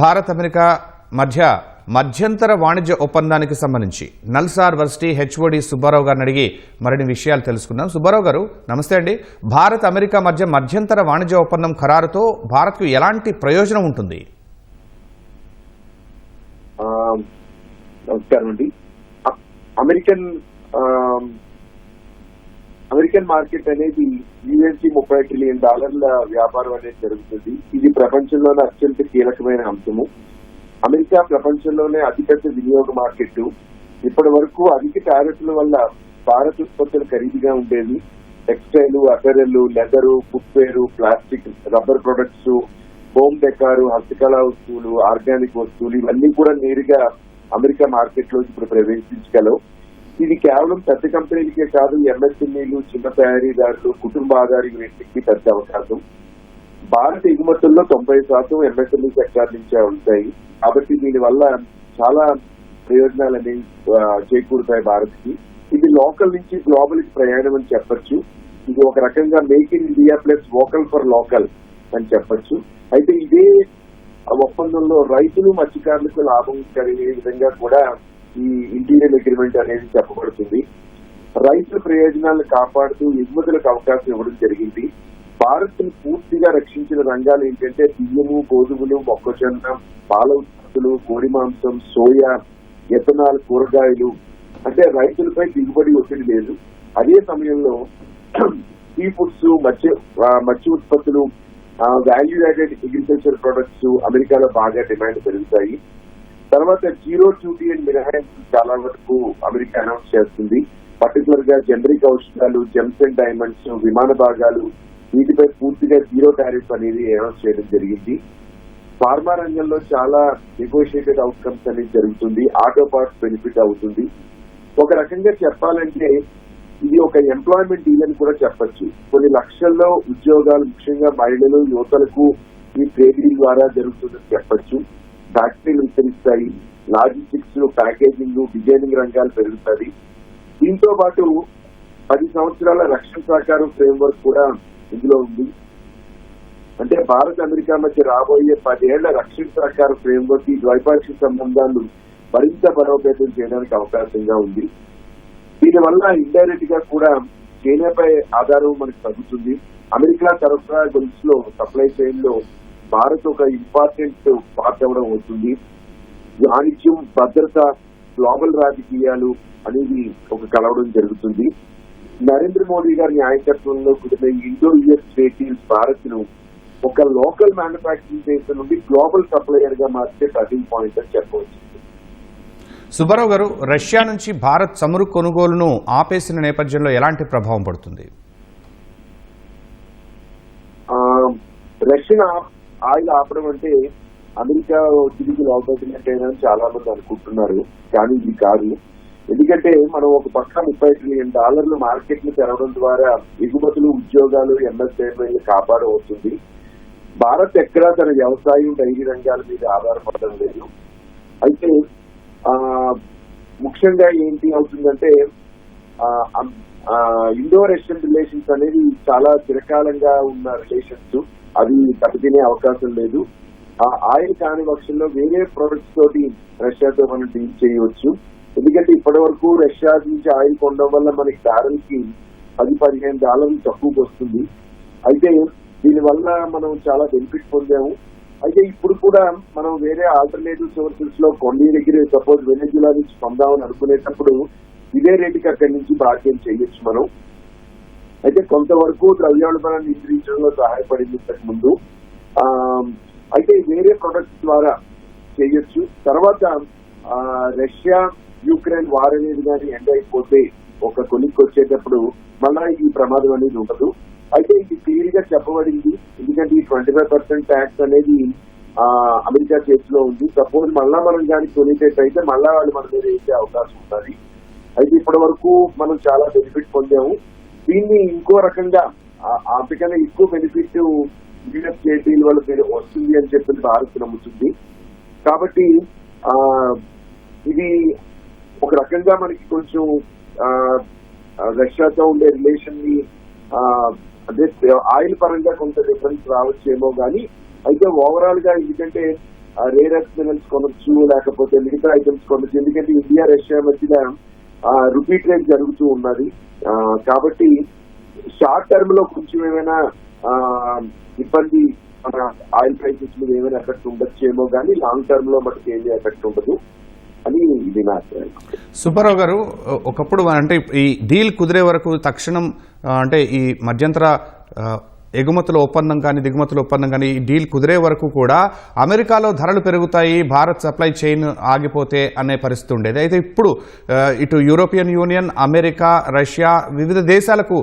Bharat America మధ్య మధ్యంతర వాణిజ్య ఒప్పందానికి సంబంధించి నల్సార్ వర్సిటీ హెచ్ఓడి సుబ్బారావు గారిని అడిగి మరిన్ని విషయాలు తెలుసుకుందాం. సుబ్బారావు గారు నమస్తే అండి. భారత్ అమెరికా మధ్య మధ్యంతర వాణిజ్య ఒప్పందం ఖరారుతో భారత్కు ఎలాంటి ప్రయోజనం ఉంటుంది? నమస్కారం అండి. అమెరికన్ అమెరికన్ మార్కెట్ అనేది యుఎస్డి ముప్పై ట్రిలియన్ డాలర్ల వ్యాపారం అనేది జరుగుతుంది. ఇది ప్రపంచంలోనే అత్యంత కీలకమైన అంశము. అమెరికా ప్రపంచంలోనే అతిపెద్ద వినియోగ మార్కెట్ ఇప్పటి వరకు అధిక టారెట్ల వల్ల భారత్ ఉత్పత్తులు ఖరీదుగా ఉండేవి. Textile apparel leather footwear plastic rubber products home decor హస్తకళా వస్తువులు ఆర్గానిక్ వస్తువులు ఇవన్నీ కూడా నేరుగా అమెరికా మార్కెట్లో ఇప్పుడు ప్రవేశించగలవు. ఇది కేవలం పెద్ద కంపెనీలకే కాదు ఎంఎస్ఎంఈలు చిన్న తయారీదారులు కుటుంబ ఆధారిత వ్యక్తికి పెద్ద అవకాశం. భారత ఎగుమతుల్లో తొంభై శాతం ఎంఎస్ఎంఈ సెక్టార్ నుంచే ఉంటాయి. కాబట్టి దీని వల్ల చాలా ప్రయోజనాలు అనేవి చేకూరుతాయి భారత్కి ఇది లోకల్ నుంచి గ్లోబల్కి ప్రయాణం అని చెప్పొచ్చు. ఇది ఒక రకంగా make in India plus vocal for local అని చెప్పొచ్చు. అయితే ఇదే ఒప్పందంలో రైతులు మత్స్యకారులకు లాభం కలిగే విధంగా కూడా ఈ ఇంటీరియర్ అగ్రిమెంట్ అనేది చెప్పబడుతుంది. రైతుల ప్రయోజనాలను కాపాడుతూ ఎగుమతులకు అవకాశం ఇవ్వడం జరిగింది. భారత్ పూర్తిగా రక్షించిన రంగాలు ఏంటంటే బియ్యము గోధుమలు మొక్కజొన్న పాల ఉత్పత్తులు కోడి మాంసం సోయా ఎథనాల్ కూరగాయలు. అంటే రైతులపై దిగుబడి ఒత్తిడి లేదు. అదే సమయంలో సీ ఫుడ్స్ మత్స్య మత్స్య ఉత్పత్తులు వాల్యూ యాడెడ్ అగ్రికల్చర్ ప్రొడక్ట్స్ అమెరికాలో బాగా డిమాండ్ పెరుగుతాయి. తర్వాత జీరో డ్యూటీ అండ్ మినహాయింపు చాలా వరకు అమెరికా అనౌన్స్ చేస్తుంది. పర్టికులర్గా జనరిక్ ఔషధాలు జెమ్స్ అండ్ డైమండ్స్ విమాన భాగాలు వీటిపై పూర్తిగా జీరో టారిఫ్ అనేది అనౌన్స్ చేయడం జరిగింది. ఫార్మా రంగంలో చాలా నెగోషియేటెడ్ అవుట్కమ్స్ అనేది జరుగుతుంది. ఆటో పార్ట్స్ బెనిఫిట్ అవుతుంది. ఒక రకంగా చెప్పాలంటే ఇది ఒక ఎంప్లాయ్మెంట్ డీల్ అని కూడా చెప్పచ్చు. కొన్ని లక్షల్లో ఉద్యోగాలు ముఖ్యంగా మహిళలు యువతలకు ఈ ట్రేడ్ ద్వారా జరుగుతుందని చెప్పచ్చు. ఫ్యాక్టరీలు విస్తరిస్తాయి లాజిస్టిక్స్ ప్యాకేజింగ్ డిజైనింగ్ రంగాలు పెరుగుతాయి. దీంతో పాటు పది సంవత్సరాల రక్షణ సహకారం ఫ్రేమ్వర్క్ కూడా ఇందులో ఉంది. అంటే భారత్ అమెరికా మధ్య రాబోయే పదేళ్ళ రక్షణ సహకార ఫ్రేమ్వర్క్ ఈ ద్వైపాక్షిక సంబంధాలు మరింత బలోపేతం చేయడానికి అవకాశంగా ఉంది. దీనివల్ల ఇండైరెక్ట్గా కూడా చైనాపై ఆధారం మనకు తగ్గుతుంది అమెరికా సరఫరా గొలుసులో సప్లై చైన్లో భారత్ ఒక ఇంపార్టెంట్ పార్ట్ అవ్వడం అవుతుంది. వాణిజ్యం భద్రత గ్లోబల్ రాజకీయాలు అనేది ఒక కలవడం జరుగుతుంది. నరేంద్ర మోడీ గారి నాయకత్వంలో కుదిరిన ఇండో యుఎస్ ట్రేడ్ డీల్స్ భారత్ను ఒక లోకల్ మ్యానుఫాక్చరింగ్ బేస్ నుండి గ్లోబల్ సప్లయర్గా మార్చే టర్నింగ్ పాయింట్ అని చెప్పవచ్చు. సుబ్బారావు గారు రష్యా నుంచి భారత్ చమురు కొనుగోలును ఆపేసిన నేపథ్యంలో ఎలాంటి ప్రభావం పడుతుంది? రష్యన్ ఆయిల్ ఆపడం అంటే అమెరికా తిరిగి లోపలినట్టేనని చాలా మంది అనుకుంటున్నారు కానీ ఇది కాదు. ఎందుకంటే మనం ఒక పక్క ముప్పై ట్రిలియన్ డాలర్లు మార్కెట్ని తెరవడం ద్వారా ఎగుమతులు ఉద్యోగాలు ఎంఎస్ఏలు కాపాడవచ్చుంది. భారత్ ఎక్కడా తన వ్యవసాయం డైరీ రంగాల మీద ఆధారపడడం లేదు. అయితే ఆ ముఖ్యంగా ఏంటి అవుతుందంటే ఇండో రష్యన్ రిలేషన్స్ అనేది చాలా చిరకాలంగా ఉన్న రిలేషన్స్ అది దెబ్బతినే అవకాశం లేదు. ఆ ఆయిల్ కాని పక్షంలో వేరే ప్రొడక్ట్స్ తోటి రష్యాతో మనం డీల్ చేయవచ్చు. ఎందుకంటే ఇప్పటి వరకు రష్యా నుంచి ఆయిల్ కొనడం వల్ల మనకి డాలర్కి పది పదిహేను డాలర్లు తక్కువకి వస్తుంది. అయితే దీనివల్ల మనం చాలా బెనిఫిట్ పొందాము. అయితే ఇప్పుడు కూడా మనం వేరే ఆల్టర్నేటివ్ సోర్సెస్లో కొన్ని దగ్గర సపోజ్ వెనెజులా నుంచి పొందామని అనుకునేటప్పుడు ఇదే రేటుకి అక్కడి నుంచి బాధ్యం చేయొచ్చు మనం. అయితే కొంతవరకు ద్రవ్యోల్బణాన్ని నియంత్రించడంలో సహాయపడింది ఇంతకు ముందు. అయితే వేరే ప్రొడక్ట్స్ ద్వారా చేయొచ్చు. తర్వాత రష్యా యూక్రెయిన్ వార్ అనేది కానీ ఎండ్ అయిపోతే ఒక కొలిక్కి వచ్చేటప్పుడు మళ్ళా ఈ ప్రమాదం అనేది ఉండదు. అయితే ఇది క్లియర్గా చెప్పబడింది. ఎందుకంటే ఈ ట్వంటీ ఫైవ్ పర్సెంట్ ట్యాక్స్ అనేది అమెరికా చేతిలో ఉంది. సపోజ్ మళ్ళా మనం కానీ కొనిటట్టయితే మళ్ళా వాళ్ళు మన మీద వేసే అవకాశం ఉంటుంది. అయితే ఇప్పటి వరకు మనం చాలా బెనిఫిట్ పొందాము. దీన్ని ఇంకో రకంగా ఆ- ఎక్కువ బెనిఫిట్ యూఎస్ డీల్ వల్ల వస్తుంది అని చెప్పి భారత్ నమ్ముతుంది. కాబట్టి ఆ ఇది ఒక రకంగా మనకి కొంచెం రష్యాతో ఉండే రిలేషన్ని అదే ఆయిల్ పరంగా కొంత డిఫరెన్స్ రావచ్చేమో కానీ అయితే ఓవరాల్గా ఎందుకంటే రేర్ ఎర్త్ మినరల్స్ కొనొచ్చు లేకపోతే మిగతా ఐటమ్స్ కొనొచ్చు. ఎందుకంటే ఇండియా రష్యా మధ్యన రిపీట్ రేట్ జరుగుతూ ఉన్నది. కాబట్టి షార్ట్ టర్మ్లో కొంచెం ఏమైనా ఇబ్బంది మన ఆయిల్ ప్రైసెస్ మీద ఏమైనా ఎఫెక్ట్ ఉండొచ్చేమో కానీ లాంగ్ టర్మ్లో మనకి ఏమీ ఎఫెక్ట్ ఉండదు అని ఇది నా అభిప్రాయం. సుబ్బారావు గారు ఒకప్పుడు అంటే ఈ డీల్ కుదిరే వరకు తక్షణం అంటే ఈ మధ్యంతర ఎగుమతుల ఒప్పందం కానీ దిగుమతుల ఒప్పందం కానీ ఈ డీల్ కుదిరే వరకు కూడా అమెరికాలో ధరలు పెరుగుతాయి భారత్ సప్లై చైన్ ఆగిపోతే అనే పరిస్థితి ఉండేది. అయితే ఇప్పుడు ఇటు యూరోపియన్ యూనియన్ అమెరికా రష్యా వివిధ దేశాలకు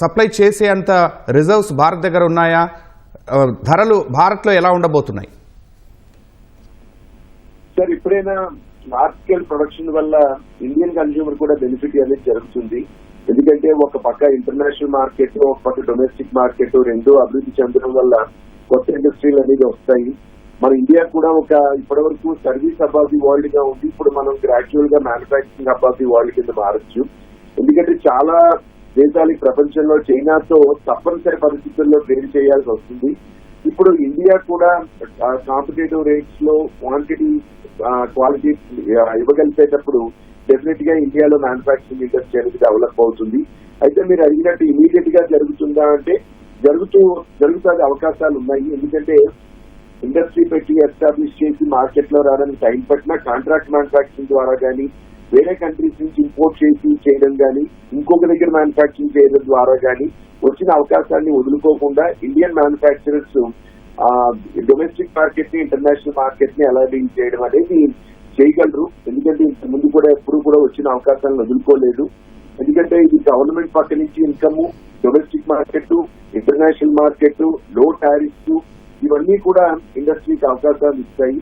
సప్లై చేసే అంత రిజర్వ్స్ భారత్ దగ్గర ఉన్నాయా? ధరలు భారత్లో ఎలా ఉండబోతున్నాయి? సార్ ఇప్పుడైనా లార్జ్ స్కేల్ ప్రొడక్షన్ వల్ల ఇండియన్ కన్స్యూమర్ కూడా బెనిఫిట్ అనేది జరుగుతుంది. ఎందుకంటే ఒక పక్క ఇంటర్నేషనల్ మార్కెట్ ఒక పక్క డొమెస్టిక్ మార్కెట్ రెండు అభివృద్ధి చెందడం వల్ల కొత్త ఇండస్ట్రీలు అనేది వస్తాయి. మన ఇండియా కూడా ఒక ఇప్పటి వరకు సర్వీస్ హబ్ ఆఫ్ ది వరల్డ్గా ఉంది. ఇప్పుడు మనం గ్రాడ్యువల్గా manufacturing hub of the world కింద మారచ్చు. ఎందుకంటే చాలా దేశాలు ప్రపంచంలో చైనాతో తప్పనిసరి పరిస్థితుల్లో ట్రేడ్ చేయాల్సి వస్తుంది. ఇప్పుడు ఇండియా కూడా కాంపిటేటివ్ రేట్స్లో క్వాంటిటీ క్వాలిటీ ఇవ్వగలిగేటప్పుడు డెఫినెట్గా ఇండియాలో మ్యానుఫాక్చరింగ్ ఇండస్ట్రీ అనేది డెవలప్ అవుతుంది అయితే మీరు అడిగినట్టు ఇమీడియట్గా జరుగుతుందా అంటే జరుగుతూ జరుగుతాది అవకాశాలు ఉన్నాయి. ఎందుకంటే ఇండస్ట్రీ పెట్టి ఎస్టాబ్లిష్ చేసి మార్కెట్లో రావడానికి టైం పట్టినా కాంట్రాక్ట్ మ్యానుఫాక్చరింగ్ ద్వారా కానీ వేరే కంట్రీస్ నుంచి ఇంపోర్ట్ చేసి చేయడం కానీ ఇంకొక దగ్గర మ్యానుఫాక్చరింగ్ చేయడం ద్వారా కానీ వచ్చిన అవకాశాన్ని వదులుకోకుండా ఇండియన్ మ్యానుఫాక్చరర్స్ డొమెస్టిక్ మార్కెట్ని ఇంటర్నేషనల్ మార్కెట్ని ఎలా డీల్ చేయడం అనేది చేయగలరు. ఎందుకంటే ఇంత ముందు కూడా ఎప్పుడు కూడా వచ్చిన అవకాశాలను వదులుకోలేదు. ఎందుకంటే ఇది గవర్నమెంట్ పక్క నుంచి ఇన్కమ్ డొమెస్టిక్ మార్కెట్ ఇంటర్నేషనల్ మార్కెట్లో టారిఫ్స్ ఇవన్నీ కూడా ఇండస్ట్రీకి అవకాశాలు ఇస్తాయి.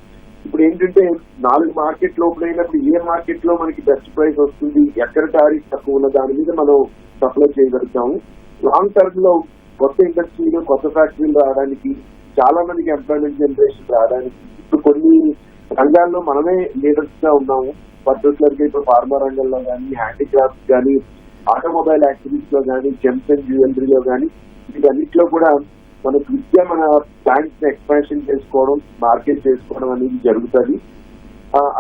ఇప్పుడు ఏంటంటే నాలుగు మార్కెట్ లోపలైనప్పుడు ఏ మార్కెట్లో మనకి బెస్ట్ ప్రైస్ వస్తుంది ఎక్కడ టారిఫ్ తక్కువ ఉన్న దాని మీద మనం సప్లై చేయగలుగుతాము. లాంగ్ టర్మ్లో కొత్త ఇండస్ట్రీలు కొత్త ఫ్యాక్టరీలు రావడానికి చాలా మందికి ఎంప్లాయ్మెంట్ జనరేషన్ రావడానికి ఇప్పుడు కొన్ని రంగాల్లో మనమే లీడర్స్గా ఉన్నాము. పర్టికులర్గా ఇప్పుడు ఫార్మా రంగంలో కానీ హ్యాండిక్రాఫ్ట్స్ కానీ ఆటోమొబైల్ యాక్టివిటీస్లో కానీ జెమ్స్ అండ్ జ్యువెలరీలో కానీ వీటన్నిటిలో కూడా మన విద్య మన ప్లాంట్స్ ఎక్స్పాన్షన్ చేసుకోవడం మార్కెట్ చేసుకోవడం అనేది జరుగుతుంది.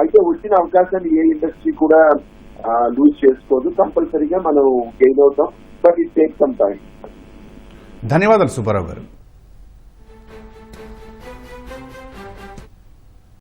అయితే వచ్చిన అవకాశాన్ని ఏ ఇండస్ట్రీ కూడా లూజ్ చేసుకోదు. కంపల్సరీగా మనం గెయిన్ అవుతాం. But it take some time ధన్యవాదాలు సుబ్బారావు గారు.